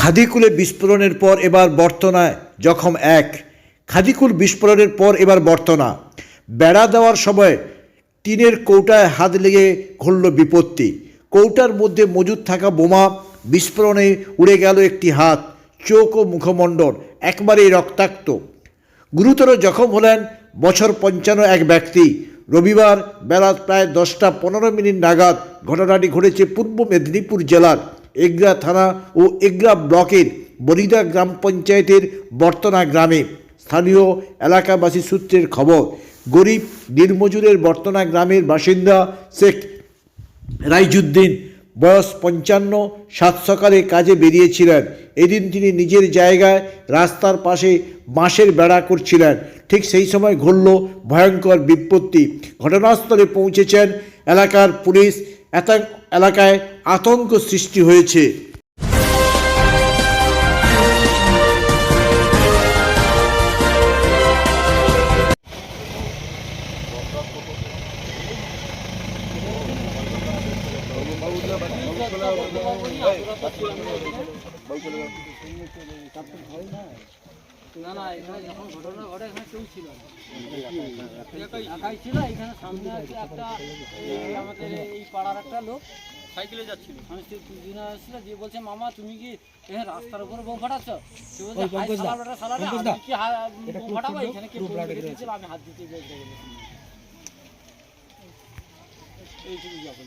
খাদিকুলে বিস্ফোরণের পর এবার বর্তনায় জখম এক। খাদিকুল বিস্ফোরণের পর এবার বর্তনা। বেড়া দেওয়ার সময় টিনের কৌটায় হাত লেগে ঘটল বিপত্তি। কৌটার মধ্যে মজুদ থাকা বোমা বিস্ফোরণে উড়ে গেল একটি হাত, চোখ ও মুখমণ্ডল একবারেই রক্তাক্ত। গুরুতর জখম হলেন বছর পঞ্চান্ন এক ব্যক্তি। রবিবার বেলা প্রায় দশটা পনেরো মিনিট নাগাদ ঘটনাটি ঘটেছে পূর্ব মেদিনীপুর জেলার এগরা থানা ও এগরা ব্লকের বরিদা গ্রাম পঞ্চায়েতের বর্তনা গ্রামে। স্থানীয় এলাকাবাসী সূত্রের খবর, গরিব দিনমজুরের বর্তনা গ্রামের বাসিন্দা শেখ রাইজুদ্দিন বয়স পঞ্চান্ন, সাত সকালে কাজে বেরিয়েছিলেন। এদিন তিনি নিজের জায়গায় রাস্তার পাশে বাঁশের বেড়া করছিলেন। ঠিক সেই সময় ঘটল ভয়ঙ্কর বিপত্তি। ঘটনাস্থলে পৌঁছেছেন এলাকার পুলিশ এলাকায় আতঙ্ক সৃষ্টি হয়েছে। না না এখানে যখন ঘটনা ঘটে এখানে কেউ ছিল না। একাই ছিল। এখানে সামনে আছে একটা আমাদের এই পাড়ার একটা লোক। সাইকেলে যাচ্ছিল। আমি দিন আসছিল দিয়ে বলছে মামা তুমি কি এখানে রাস্তার উপরে বোম ফাটাচ্ছ? সে বলছে হাই সালা বেটা আমি কি বোম ফাটাবো? এখানে কি বোম দিয়েছিল আমি হাত দিতে যাই এইটুকু যখন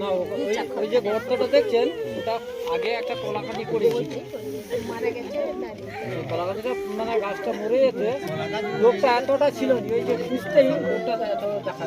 না ও- ওই যে গর্তটা দেখছেন ওটা আগে একটা কলাকাটি করেছি কলাকাটিটা মানে গাছটা মরে যেতে লোকটা এতটা ছিল ওই যে খুঁজতেই লোকটা এত দেখা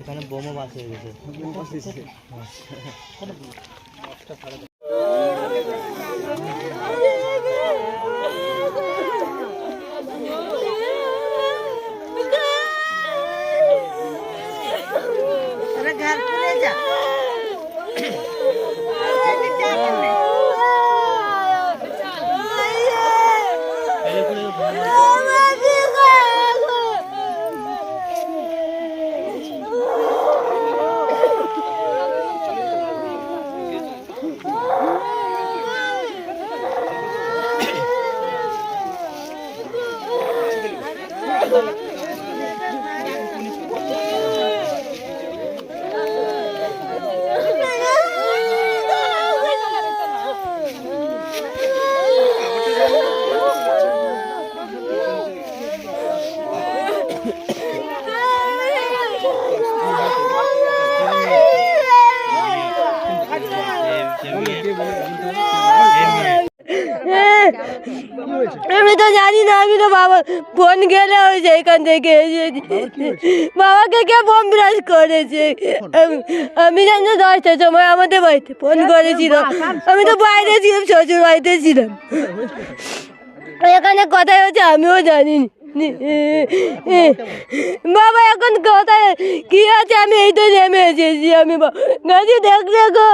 এখানে বোমও বাস হয়ে। গেছে अरे আমি তো জানি না আমি তো বাবা ফোন গেলে ওই যে এখান থেকে এসেছি বাবাকে কে বোম ব্রাশ করেছে? আমি- জানি না দশটার সময় আমাদের বাড়িতে ফোন করেছিল। আমি তো বাইরে ছিলাম শ্বশুর বাড়িতে ছিলাম এখানে কথাই হচ্ছে আমিও জানি না বাবা এখন কোথায় কি আছে? আমি এই তো নেমে এসেছি আমি গাড়ি দেখলে গো।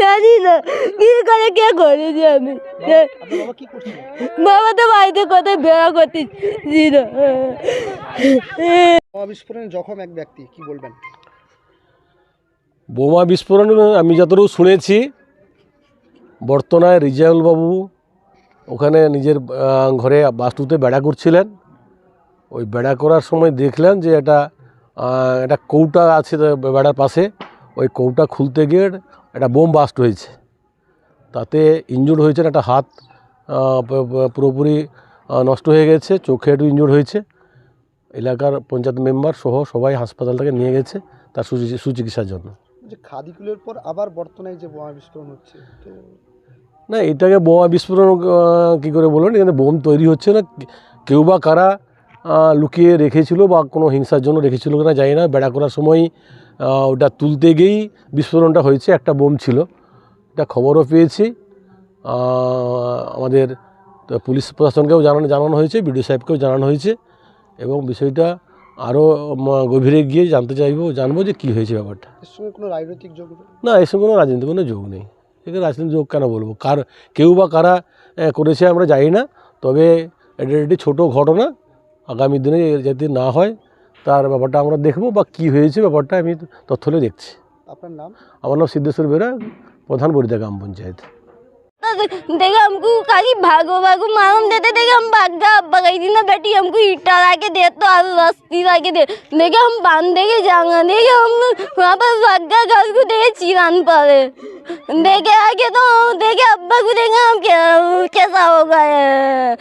জানি না কি করে কে করেছি আমি? বাবা তো বাড়িতে কোথায় বেড়া করতেছিল বোমা বিস্ফোরণে জখম এক ব্যক্তি কি বলবেন? বোমা বিস্ফোরণ আমি যতটুকু শুনেছি বর্তনায় রিজাউল বাবু ওখানে নিজের ঘরে বাস্তুতে বেড়া করছিলেন। ওই বেড়া করার সময় দেখলেন যে এটা একটা কৌটা আছে বেড়ার পাশে। ওই কৌটা খুলতে গিয়ে একটা বোম বাস্ট হয়েছে। তাতে ইনজুর হয়েছেন একটা হাত পুরোপুরি নষ্ট হয়ে গেছে, চোখে একটু ইনজুর হয়েছে। এলাকার পঞ্চায়েত মেম্বার সহ সবাই হাসপাতাল থেকে নিয়ে গেছে তার সুচি- সুচিকিৎসার জন্য। যে খাদিকুলের পর আবার বর্তমানে যে বোমা বিস্ফোরণ হচ্ছে, তো না এটাকে বোমা বিস্ফোরণ কী করে বলুন? এখানে বোম তৈরি হচ্ছে না। কেউ বা কারা লুকিয়ে রেখেছিল বা কোনো হিংসার জন্য রেখেছিল কিনা জানি না। বেড়া করার সময় ওটা তুলতে গিয়েই বিস্ফোরণটা হয়েছে। একটা বোম ছিল। এটা খবরও পেয়েছি। আমাদের পুলিশ প্রশাসনকেও জানানো জানানো হয়েছে বিডিও সাহেবকেও জানানো হয়েছে। এবং বিষয়টা আরও গভীরে গিয়ে জানতে চাইব জানব যে কী হয়েছে ব্যাপারটা। এর সঙ্গে কোনো রাজনৈতিক যোগ না এর সঙ্গে কোনো রাজনীতির কোনো যোগ নেই। এখানে রাজনীতি যোগ কেন বলব? কার কেউ বা কারা করেছে আমরা জানি না তবে এটা একটি ছোটো ঘটনা। আগামী দিনে যাতে না হয় তার ব্যাপারটা আমরা দেখব বা কি হয়েছে ব্যাপারটা আমি তথ্য হলে দেখছি। আপনার নাম? আমার নাম সিদ্ধেশ্বর বেরা প্রধান বরিদা গ্রাম পঞ্চায়েত। देखो हमको खाली भागो भागो मालूम देते देखे हम भाग जा गई थी ना बेटी हमको ईटा ला के दे तो आज रस्ती ला के दे। देखे हम बाँध देंगे जाएँगे देखे हम वहाँ पर भाग गया घर को देखे चिरान पड़े देखे आगे तो देखे अब्बा को देखे हम क्या कैसा हो गए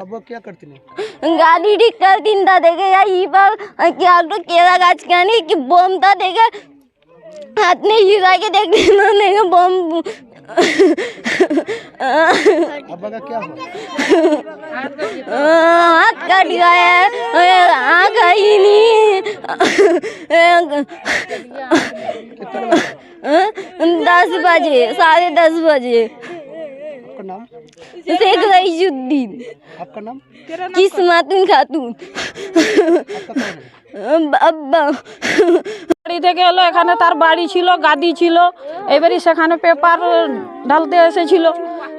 अब क्या करते हैं? गाड़ी ठीक कर दिन था देखे यार ये पर क्या तो केला गाछ का नहीं कि बम था देखे हाथ में हीरा के देख देना देखे बम अब्बा का क्या हाथ कट गया है आँख आई नहीं दस बजे साढ़े दस बजे आपका नाम शेख रईजुद्दीन आपका नाम किस्मातुन खातून आपका कौन है अब्बा বাড়ি থেকে এলো এখানে তার বাড়ি ছিল গাদি ছিল এবারই সেখানে পেপার ঢালতে এসেছিল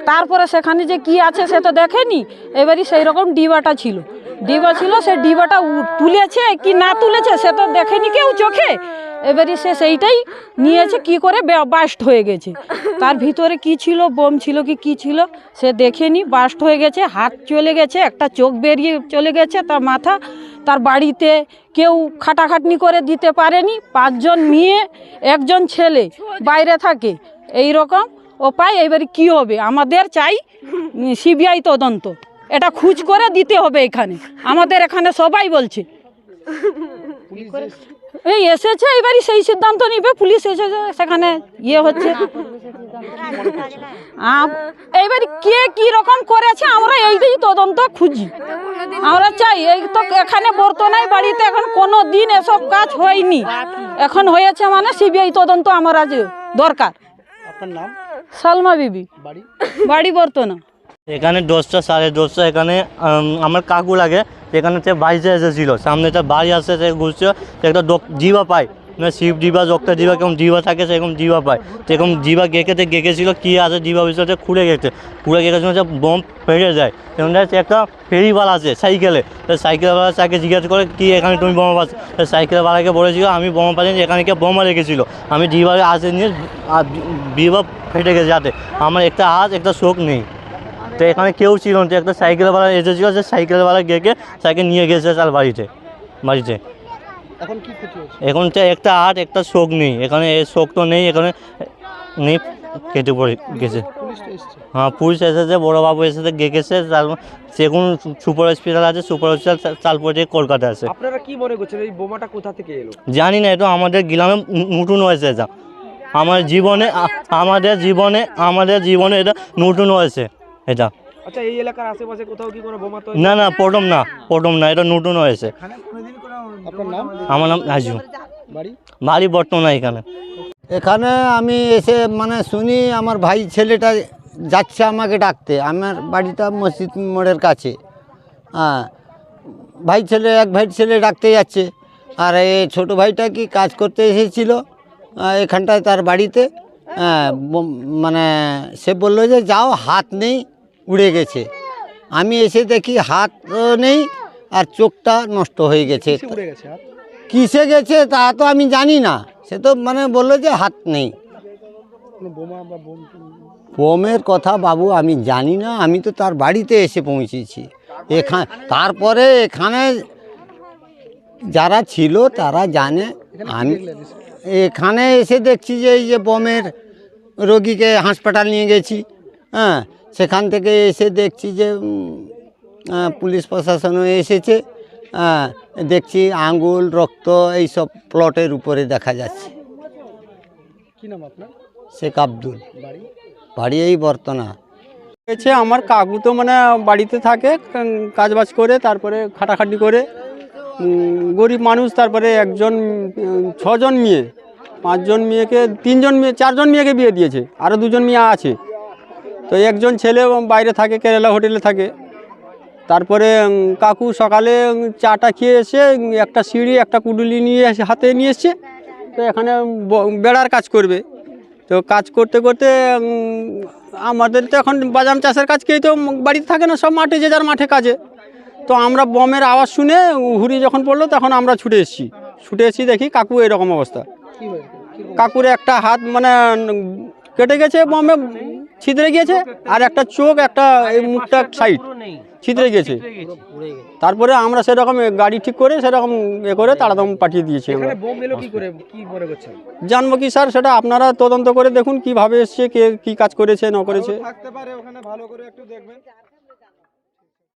তারপরে সেখানে যে কি আছে সে তো দেখেনি এবারই সেই রকম ডিবাটা ছিল ডিবা ছিল, সে ডিবাটা তুলেছে কি না তুলেছে সে তো দেখেনি কেউ চোখে। এবারে সে সেইটাই নিয়েছে, কি করে বাস্ট হয়ে গেছে। তার ভিতরে কি ছিল, বোম ছিল কি কি ছিল, সে দেখেনি, বাস্ট হয়ে গেছে, হাত চলে গেছে, একটা চোখ বেরিয়ে চলে গেছে তার মাথা। তার বাড়িতে কেউ খাটাখাটনি করে দিতে পারেনি, পাঁচজন মেয়ে, একজন ছেলে বাইরে থাকে এই রকম ও উপায় এবারে কি হবে? আমাদের চাই, সিবিআই তদন্ত। এটা খুঁজ করে দিতে হবে এখানে। আমাদের এখানে সবাই বলছে। এই এসেছে এবারই সেই সিদ্ধান্ত নিবে পুলিশ এসেছে সেখানে ইয়ে হচ্ছে। এইবার কে কি রকম করেছে আমরা এই দিয়ে তদন্ত খুঁজি। আমরা চাই এই তো এখানে বর্তমানে বাড়িতে এখন কোনো দিন এসব কাজ হয়নি। এখন হয়েছে মানে সিবিআই তদন্ত আমার আজ দরকার। সালমা বিবি। বাড়ি? বর্তনা এখানে দশটা, সাড়ে দশটা, এখানে আমার কাকু লাগে। এখানে সে বাড়িতে এসেছিল। সামনে একটা বাড়ি আসছে সে ঘুরছে একটা ডক- জিবা পায়। না শিব জিবা ডক্টর জিবা কেমন জিবা থাকে, সেরকম জিবা পায়। সেরকম জিবা গেঁকেতে গেঁকেছিল, কী আছে জিবা বিষয়টা খুঁড়ে গেছে। খুলে গেছে সে বম ফেটে যায়। এবং সে একটা ফেরিওয়ালা আছে, সাইকেলে। তো সাইকেলওয়ালা তাকে জিজ্ঞাসা করে, কি, এখানে তুমি বোমা পাচ্ছ? তো সাইকেলওয়ালাকে বলেছিল, আমি বোমা পাচ্ছি এখানে কে বোমা রেখেছিল। আমি জিভাবে আসে নিয়ে জিভা ফেটে গেছে যাতে। আমার একটা হাত, একটা শোক নেই। তো এখানে কেউ ছিল না একটা সাইকেলওয়ালা এসেছিল সে সাইকেলওয়ালা গেকে সাইকেল নিয়ে গেছে তার বাড়িতে বাড়িতে। এখন কি এখন তো একটা আট একটা শোক নেই এখানে শোক তো নেই এখানে নেই কেটে পড়ে গেছে। পুলিশ তো এসছে। হ্যাঁ পুলিশ এসেছে বড়োবাবু এসেছে গেছে তার সেগুন সুপার হসপিটাল আছে সুপার হসপিটাল তারপরে কলকাতা আছে। আপনারা কি মনে করছেন এই বোমাটা কোথা থেকে এলো? জানি না এটা আমাদের গ্রামে নতুন হয়েছে এটা। আমার জীবনে আমাদের জীবনে আমাদের জীবনে এটা নতুন হয়েছে। এটা। আচ্ছা এই এলাকার আশেপাশে কোথাও কি কোনো বোমা তৈরি না না প্রথম না প্রথম না এটা নতুন হয়েছে। আপনার নাম? আমার নাম রাজু। বাড়ি? বাড়ি বর্তমান এখানে। এখানে আমি এসে মানে শুনি আমার ভাই ছেলেটা যাচ্ছে আমাকে ডাকতে। আমার বাড়িটা মসজিদ মোড়ের কাছে। হ্যাঁ ভাই ছেলে এক ভাই ছেলে ডাকতে যাচ্ছে। আর এই ছোটো ভাইটা কি কাজ করতে এসেছিল এখানটায় তার বাড়িতে? হ্যাঁ, মানে সে বলল যে যাও হাত নেই উড়ে গেছে। আমি এসে দেখি হাত নেই আর চোখটা নষ্ট হয়ে গেছে। কিসে গেছে তা তো আমি জানি না। সে তো মানে বলল যে হাত নেই। বোমের কথা বাবু আমি জানি না। আমি তো তার বাড়িতে এসে পৌঁছেছি। এখান তারপরে এখানে যারা ছিল তারা জানে। আমি এখানে এসে দেখছি যে এই যে বোমের রোগীকে হাসপাতাল নিয়ে গেছি। হ্যাঁ সেখান থেকে এসে দেখছি যে পুলিশ প্রশাসনও এসেছে। দেখছি আঙ্গুল রক্ত এইসব প্লটের উপরে দেখা যাচ্ছে। কি নাম আপনার? শেখ আব্দুল। বাড়ি? এই বর্তনা। হয়েছে আমার কাকু তো মানে বাড়িতে থাকে কাজবাজ করে তারপরে খাটাখাটি করে। গরিব মানুষ তারপরে একজন ছজন মেয়ে। পাঁচজন মেয়েকে তিনজন মেয়ে চারজন মেয়েকে বিয়ে দিয়েছে। আরও দুজন মেয়ে আছে। তো একজন ছেলে বাইরে থাকে কেরালা হোটেলে থাকে। তারপরে কাকু সকালে চাটা খেয়ে এসে একটা সিঁড়ি একটা কুডুলি নিয়ে এসে হাতে নিয়ে এসছে। তো এখানে বেড়ার কাজ করবে। তো কাজ করতে করতে আমাদের তো এখন বাদাম চাষের কাজ কেউ তো বাড়িতে থাকে না সব মাঠে যে যার মাঠে কাজে। তো আমরা বমের আওয়াজ শুনে হুড়ি যখন পড়ল তখন আমরা ছুটে এসেছি। ছুটে এসেছি দেখি কাকু এরকম অবস্থা? কাকুর একটা হাত মানে কেটে গেছে বমে। ছিদ্রে গিয়েছে? আর একটা চোখ একটা এই মুখটা সাইড ছিদ্রে গিয়েছে। তারপরে আমরা সেরকম গাড়ি ঠিক করে সেরকম এ করে তাড়াতাড়ি পাঠিয়ে দিয়েছি আমরা। এখানে বোম এলো কি করে? কি করছেন? জানব কি স্যার সেটা আপনারা তদন্ত করে দেখুন কীভাবে এসছে কে কি কাজ করেছে না করেছে। থাকতে পারে ওখানে ভালো করে একটু দেখবেন।